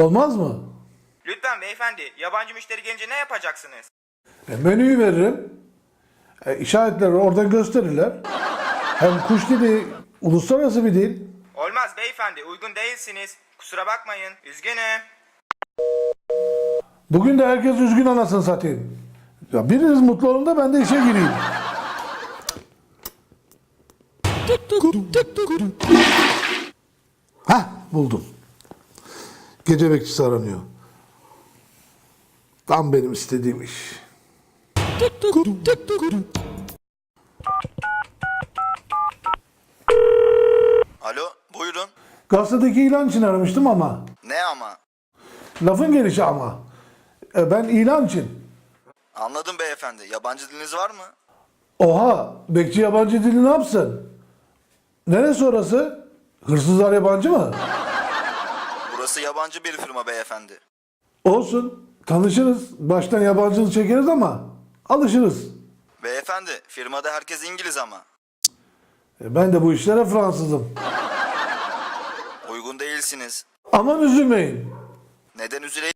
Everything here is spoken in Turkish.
Olmaz mı? Lütfen beyefendi, yabancı müşteri gelince ne yapacaksınız? E, menüyü veririm. E, işaretleri oradan gösterirler. Hem kuş dili uluslararası bir dil. Olmaz beyefendi, uygun değilsiniz. Kusura bakmayın, üzgünüm. Bugün de herkes üzgün anasını satayım. Ya biriniz mutlu olun da ben de işe gireyim. Hah buldum. Gece bekçisi aranıyor. Tam benim istediğim iş. Alo, buyurun. Gazetedeki ilan için aramıştım ama. Ne ama? Lafın gelişi ama. E, ben ilan için. Anladım beyefendi. Yabancı diliniz var mı? Oha bekçi yabancı dili ne yapsın? Neresi orası? Hırsızlar yabancı mı? Burası yabancı bir firma beyefendi. Olsun. Tanışırız. Baştan yabancılık çekeriz ama alışırız. Beyefendi, firmada herkes İngiliz ama. E, Ben de bu işlere Fransızım. Uygun değilsiniz. Aman üzülmeyin. Neden üzüleyim?